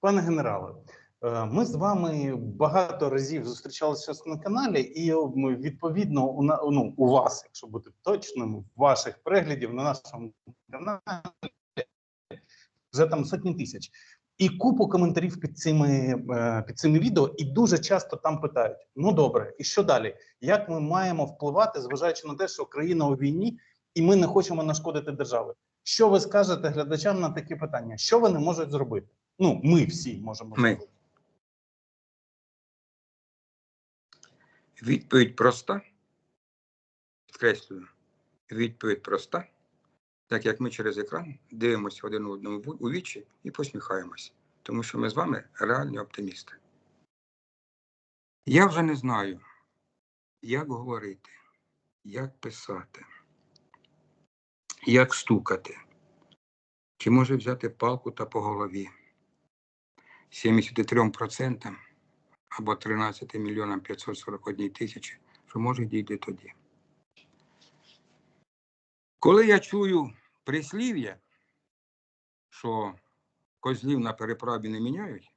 Пане генерале, е, ми з вами багато разів зустрічалися на каналі, і відповідно у ну, у вас, якщо бути точним, ваших переглядів на нашому каналі вже там сотні тисяч. І купу коментарів під цими е, під цими відео, і дуже часто там питають: ну добре, і що далі? Як ми маємо впливати, зважаючи на те, що країна у війні, і ми не хочемо нашкодити державі? Що ви скажете глядачам на такі питання? Що вони можуть зробити? Ну, ми всі можемо Ми. Відповідь проста. Підкреслюю, відповідь проста. Так як ми через екран дивимося один одному у вічі і посміхаємося. Тому що ми з вами реальні оптимісти. Я вже не знаю, як говорити, як писати, як стукати, чи може взяти палку та по голові. 73% або 13 мільйонам 541 тисячі, що може дійти тоді. Коли я чую прислів'я, що козлів на переправі не міняють,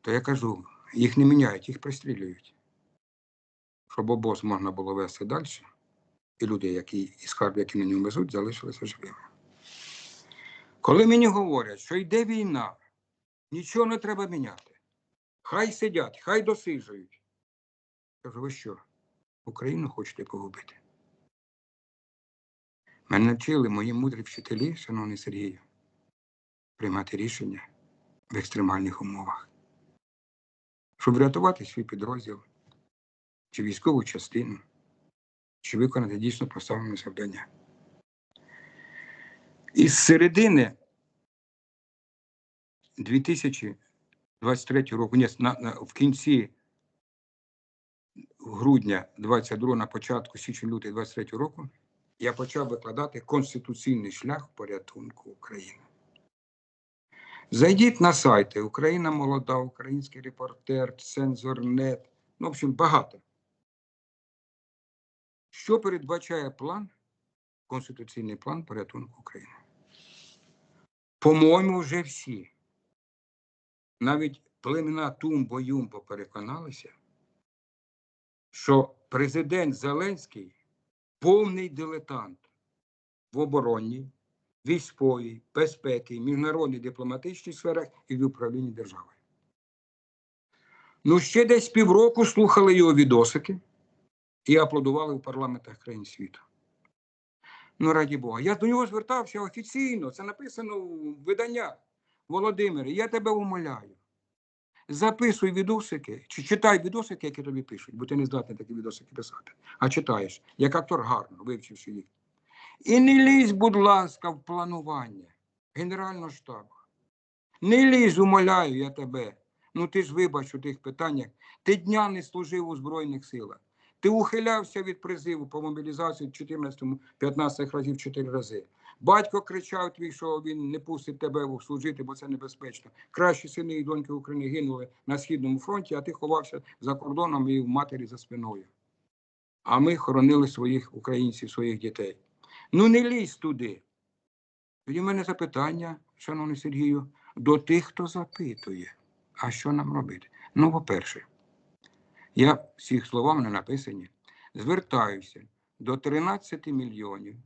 то я кажу, їх не міняють, їх пристрілюють. Щоб обоз можна було вести далі, і люди, які і скарб, які на ньому везуть, залишилися живими. Коли мені говорять, що йде війна, нічого не треба міняти. Хай сидять, хай досиджують. Кажу, ви що, Україну хочете погубити? Мене навчили мої мудрі вчителі, шановний Сергію, приймати рішення в екстремальних умовах, щоб врятувати свій підрозділ чи військову частину, чи виконати дійсно поставлене завдання. Із середини 2023 року, ні, на, на, в кінці грудня 22 на початку січня лютий 23 року я почав викладати конституційний шлях порятунку України. Зайдіть на сайти Україна молода, Український репортер, Цензорнет, ну, в общем, багато. Що передбачає план, конституційний план порятунку України? По-моєму, вже всі. Навіть племена Тумбо-Юмбо переконалися, що президент Зеленський повний дилетант в оборонній, військовій, безпеки, міжнародній дипломатичній сферах і в управлінні державою. Ну, ще десь півроку слухали його відосики і аплодували в парламентах країн світу. Ну, раді Бога. Я до нього звертався офіційно, це написано в виданнях. Володимире, я тебе умоляю. Записуй відосики, чи читай відосики, які тобі пишуть, бо ти не здатний такі відосики писати. А читаєш, як актор гарно, вивчивши їх. І не лізь, будь ласка, в планування Генерального штабу. Не лізь, умоляю я тебе. Ну ти ж вибач у тих питаннях. Ти дня не служив у Збройних силах. Ти ухилявся від призиву по мобілізації в 14-15 разів 4 рази. Батько кричав твій, що він не пустить тебе служити, бо це небезпечно. Кращі сини і доньки України гинули на східному фронті, а ти ховався за кордоном і в матері за спиною. А ми хоронили своїх українців, своїх дітей. Ну не лізь туди. Тоді в мене запитання, шановний Сергію, до тих, хто запитує, а що нам робити? Ну, по-перше, я всіх словами не написані, звертаюся до 13 мільйонів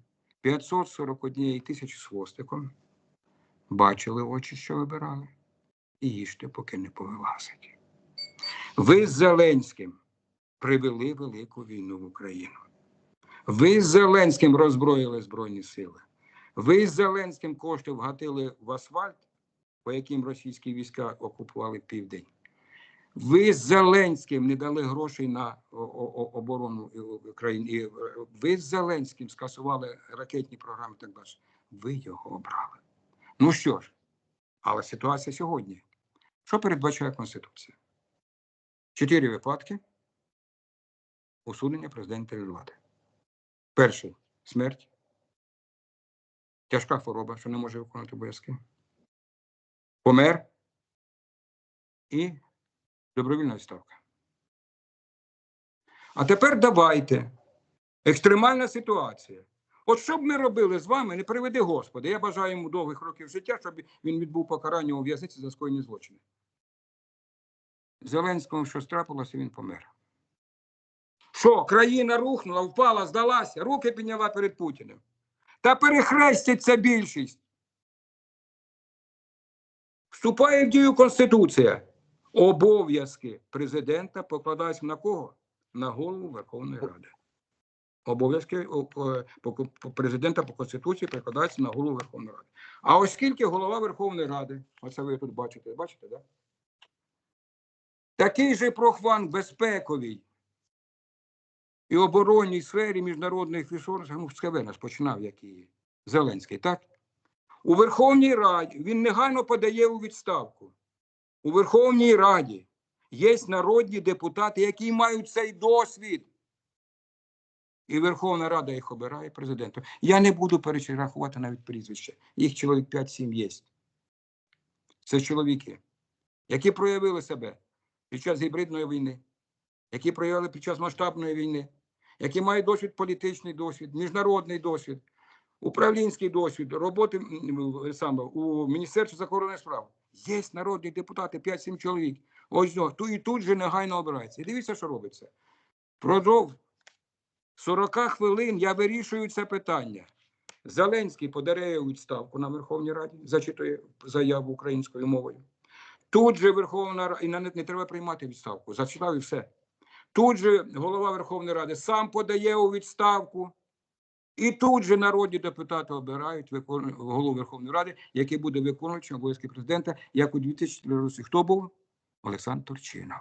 541 тисячі з хвостиком. Бачили очі, що вибирали, і їжте, поки не повилазить. Ви з Зеленським привели велику війну в Україну. Ви з Зеленським роззброїли Збройні сили. Ви з Зеленським кошти вгатили в асфальт, по яким російські війська окупували південь. Ви з Зеленським не дали грошей на оборону країн. І, е, Ви з Зеленським скасували ракетні програми. Так далі. Ви його обрали. Ну що ж, але ситуація сьогодні. Що передбачає Конституція? Чотири випадки усунення президента від влади. Перший смерть, тяжка хвороба, що не може виконувати обов'язки. Помер і добровільна відставка. А тепер давайте. Екстремальна ситуація. От що б ми робили з вами, не приведи Господи. Я бажаю йому довгих років життя, щоб він відбув покарання у в'язниці за скоєні злочини. Зеленському що трапилося, він помер. Що, країна рухнула, впала, здалася, руки підняла перед Путіним. Та перехреститься більшість. Вступає в дію Конституція. Обов'язки президента покладаються на кого? На голову Верховної Ради. Обов'язки президента по Конституції покладаються на голову Верховної Ради. А оскільки голова Верховної Ради, оце ви тут бачите, бачите, да? такий же прохван безпековій і оборонній сфері міжнародних ресурсів, ну, нас починав, як і Зеленський, так? У Верховній Раді він негайно подає у відставку. У Верховній Раді є народні депутати, які мають цей досвід. І Верховна Рада їх обирає президентом. Я не буду перерахувати навіть прізвище. Їх чоловік 5-7 є. Це чоловіки, які проявили себе під час гібридної війни, які проявили під час масштабної війни, які мають досвід, політичний досвід, міжнародний досвід, управлінський досвід, роботи саме у Міністерстві закордонних справ. Є народні депутати, 5-7 чоловік. Ось о, ту і тут же негайно обирається. І дивіться, що робиться. Продовж 40 хвилин я вирішую це питання. Зеленський подарує у відставку на Верховній Раді, зачитує заяву українською мовою. Тут же Верховна Рада, і не треба приймати відставку, зачитав і все. Тут же голова Верховної Ради сам подає у відставку, і тут же народні депутати обирають викону- голову Верховної Ради, який буде виконуючим обов'язки президента, як у 2004 році. Хто був? Олександр Турчинов.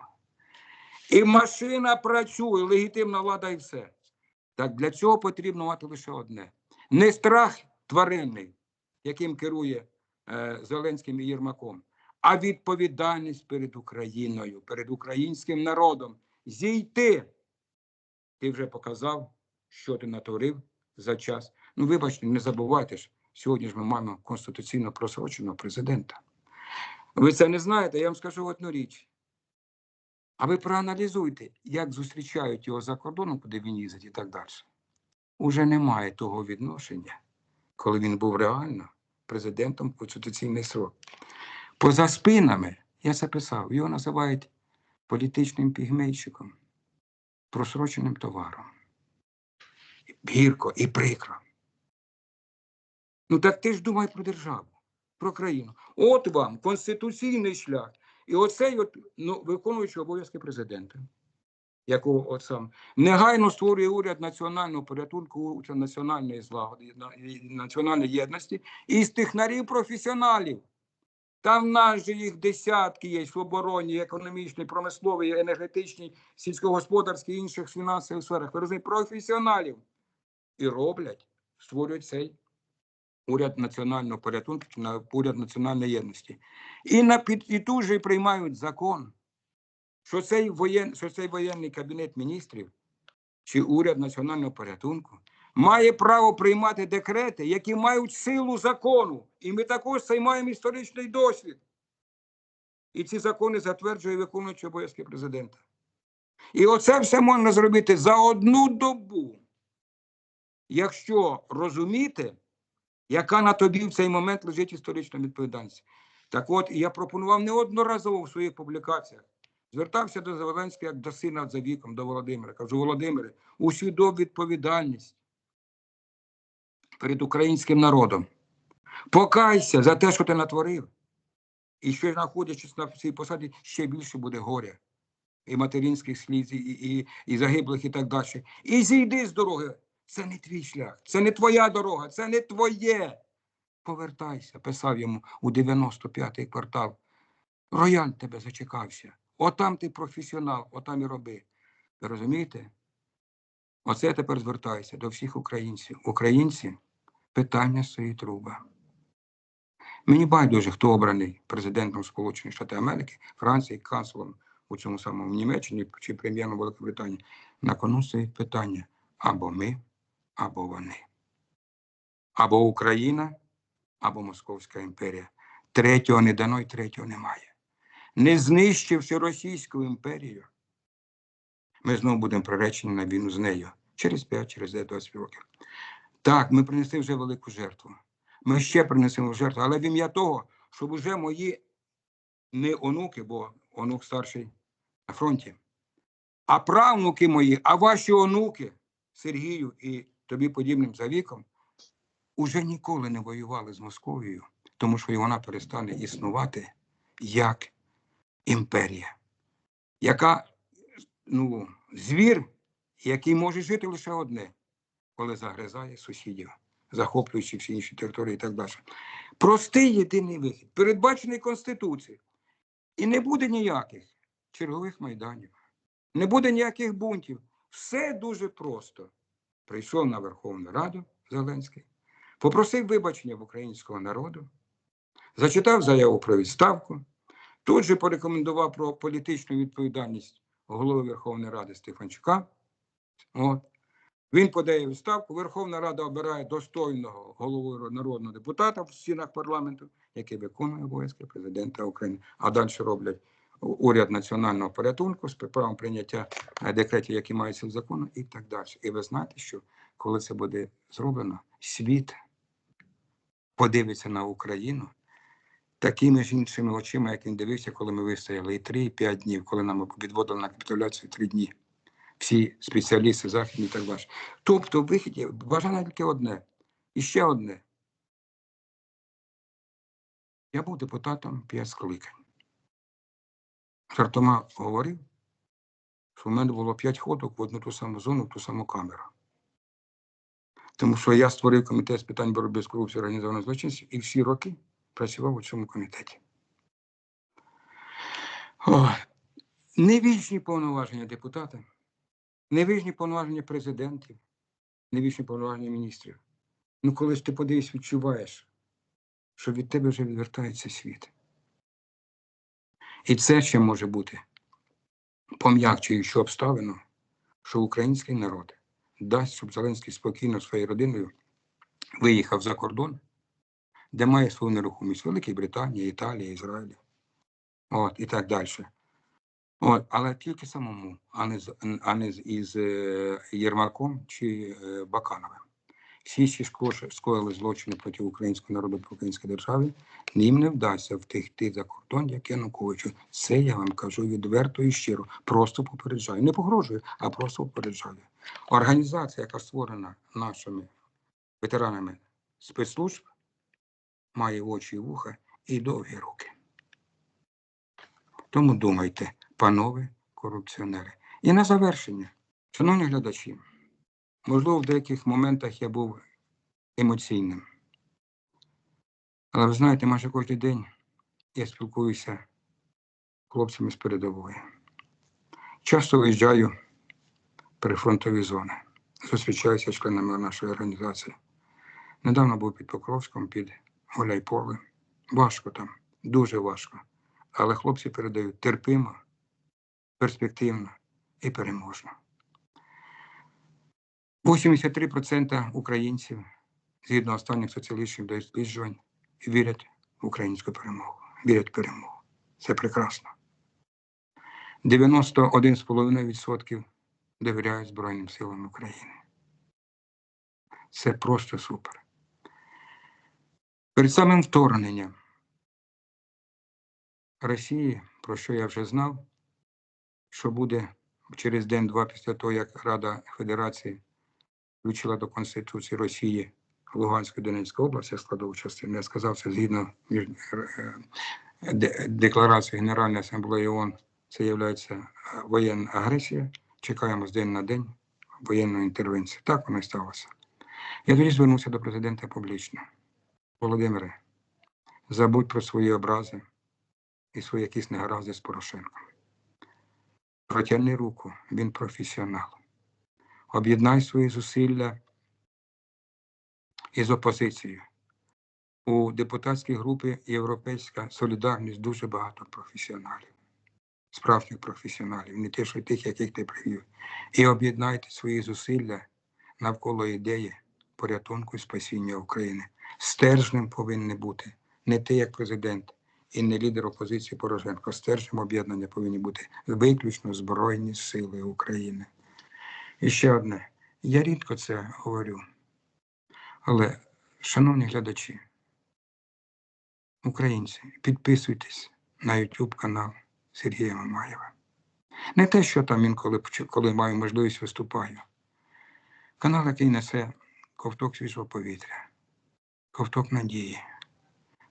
І машина працює, легітимна влада і все. Так для цього потрібно мати лише одне: не страх тваринний, яким керує е, Зеленським і Єрмаком, а відповідальність перед Україною, перед українським народом. Зійти. Ти вже показав, що ти натворив за час. Ну, вибачте, не забувайте ж, сьогодні ж ми маємо конституційно просроченого президента. Ви це не знаєте, я вам скажу одну річ. А ви проаналізуйте, як зустрічають його за кордоном, куди він їздить і так далі. Уже немає того відношення, коли він був реально президентом конституційний срок. Поза спинами, я це писав, його називають політичним пігмейщиком, просроченим товаром. Гірко і прикро. Ну так ти ж думай про державу, про країну. От вам конституційний шлях. І оцей от, ну, виконуючий обов'язки президента, якого от сам негайно створює уряд національного порятунку, національної злагоди, національної єдності і з технарів професіоналів. Там в нас же їх десятки є в обороні, економічній, промисловій, енергетичній, сільськогосподарській, інших фінансових сферах. Ви розумієте, професіоналів. І роблять, створюють цей уряд національного порятунку, чи уряд національної єдності. І, на і тут же приймають закон, що цей, воєн, що цей воєнний кабінет міністрів чи уряд національного порятунку має право приймати декрети, які мають силу закону. І ми також цей маємо історичний досвід. І ці закони затверджує виконуючий обов'язки президента. І оце все можна зробити за одну добу. Якщо розуміти, яка на тобі в цей момент лежить історична відповідальність. Так от, я пропонував неодноразово в своїх публікаціях. Звертався до Зеленського як до сина за віком, до Володимира. Кажу, Володимире, усвідом відповідальність перед українським народом. Покайся за те, що ти натворив. І що знаходячись на цій посаді, ще більше буде горя. І материнських сліз, і, і, і загиблих, і так далі. І зійди з дороги. Це не твій шлях, це не твоя дорога, це не твоє. Повертайся, писав йому у 95-й квартал. Рояль тебе зачекався. Отам ти професіонал, отам і роби. Ви розумієте? Оце я тепер звертаюся до всіх українців. Українці питання стоїть труба. Мені байдуже, хто обраний президентом Сполучених Штатів Америки, Франції, канцлером у цьому самому Німеччині чи прем'єром Великобританії. На кону стоїть питання або ми, або вони. Або Україна, або Московська імперія. Третього не дано і третього немає. Не знищивши Російську імперію, ми знову будемо приречені на війну з нею через 5, через 10, 20 років. Так, ми принесли вже велику жертву. Ми ще принесемо жертву, але в ім'я того, щоб уже мої не онуки, бо онук старший на фронті, а правнуки мої, а ваші онуки Сергію і тобі подібним за віком, уже ніколи не воювали з Московією, тому що і вона перестане існувати як імперія, яка ну, звір, який може жити лише одне, коли загризає сусідів, захоплюючи всі інші території і так далі. Простий єдиний вихід, передбачений Конституцією. І не буде ніяких чергових майданів, не буде ніяких бунтів. Все дуже просто. Прийшов на Верховну Раду Зеленський, попросив вибачення в українського народу, зачитав заяву про відставку, тут же порекомендував про політичну відповідальність голови Верховної Ради Стефанчука. От. Він подає відставку. Верховна Рада обирає достойного голову народного депутата в стінах парламенту, який виконує обов'язки президента України. А далі роблять уряд національного порятунку з правом прийняття е, декретів, які мають сил закону, і так далі. І ви знаєте, що коли це буде зроблено, світ подивиться на Україну такими ж іншими очима, як він дивився, коли ми вистояли і 3, і 5 днів, коли нам відводили на капітуляцію 3 дні. Всі спеціалісти західні і так далі. Тобто, вихід є бажання тільки одне. І ще одне. Я був депутатом 5 скликань. Жартома говорив, що в мене було 5 ходок в одну ту саму зону, в ту саму камеру. Тому що я створив комітет з питань боротьби з корупцією організованої злочинності і всі роки працював у цьому комітеті. О, невічні повноваження депутата, невічні повноваження президентів, невічні повноваження міністрів. Ну, коли ж ти подивись, відчуваєш, що від тебе вже відвертається світ. І це ще може бути пом'якчуючи обставину, що український народ дасть, щоб Зеленський спокійно своєю родиною виїхав за кордон, де має свою нерухомість Великій Британії, Італії, Ізраїлі. От, і так далі. От, але тільки самому, а не з, а не з із е, Єрмаком чи е, Бакановим. Всі скош- скоїли злочини проти українського народу проти української держави, їм не вдасться втекти за кордон, як Януковичу. Це я вам кажу відверто і щиро. Просто попереджаю. Не погрожую, а просто попереджаю. Організація, яка створена нашими ветеранами спецслужб, має очі і вуха і довгі руки. Тому думайте, панове корупціонери. І на завершення, шановні глядачі, можливо, в деяких моментах я був емоційним. Але ви знаєте, майже кожен день я спілкуюся з хлопцями з передової. Часто виїжджаю в прифронтові зони, зустрічаюся з членами нашої організації. Недавно був під Покровськом, під Гуляйполем. Важко там, дуже важко. Але хлопці передають терпимо, перспективно і переможно. 83% українців, згідно останніх соціологічних досліджувань, вірять в українську перемогу. Вірять в перемогу. Це прекрасно. 91,5% довіряють Збройним силам України. Це просто супер. Перед самим вторгненням Росії, про що я вже знав, що буде через день-два після того, як Рада Федерації включила до Конституції Росії Луганську і Донецьку область, як складову частину, я сказав це згідно між, е, де- декларації Генеральної асамблеї ООН, це є воєнна агресія. Чекаємо з день на день воєнної інтервенції. Так воно і сталося. Я тоді звернувся до президента публічно. Володимире, забудь про свої образи і свої якісь негаразди з Порошенком. Протягни руку, він професіонал. Об'єднай свої зусилля із опозицією. У депутатській групі Європейська Солідарність дуже багато професіоналів, справжніх професіоналів, не те, що тих, яких ти привів. І об'єднайте свої зусилля навколо ідеї порятунку і спасіння України. Стержнем повинен бути не ти як президент і не лідер опозиції Порошенко. Стержнем об'єднання повинні бути виключно Збройні Сили України. І ще одне. Я рідко це говорю, Але, шановні глядачі, українці, підписуйтесь на YouTube канал Сергія Мамаєва. Не те, що там інколи, коли маю можливість виступаю. Канал, який несе ковток свіжого повітря, ковток надії,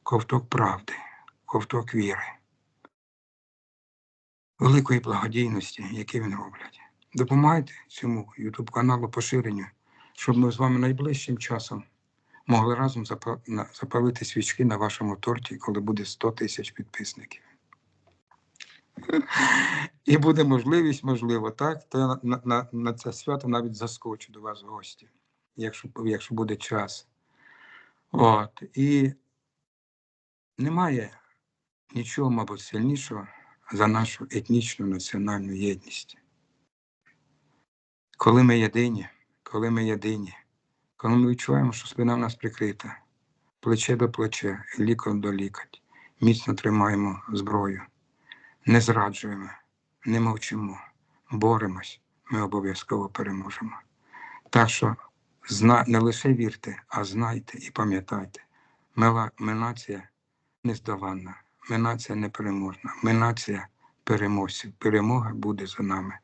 ковток правди, ковток віри, великої благодійності, які він роблять. Допомагайте цьому YouTube каналу поширенню, щоб ми з вами найближчим часом могли разом запалити свічки на вашому торті, коли буде 100 тисяч підписників. І буде можливість, можливо, так, то я на, на, на це свято навіть заскочу до вас в гості, якщо, якщо буде час. От. І немає нічого, мабуть, сильнішого за нашу етнічну національну єдність. Коли ми єдині, коли ми єдині, коли ми відчуваємо, що спина в нас прикрита, плече до плече, лікоть до лікоть, міцно тримаємо зброю, не зраджуємо, не мовчимо, боремось, ми обов'язково переможемо. Так що не лише вірте, а знайте і пам'ятайте, ми, нація нездоланна, ми нація непереможна, ми нація переможців. Перемога буде за нами.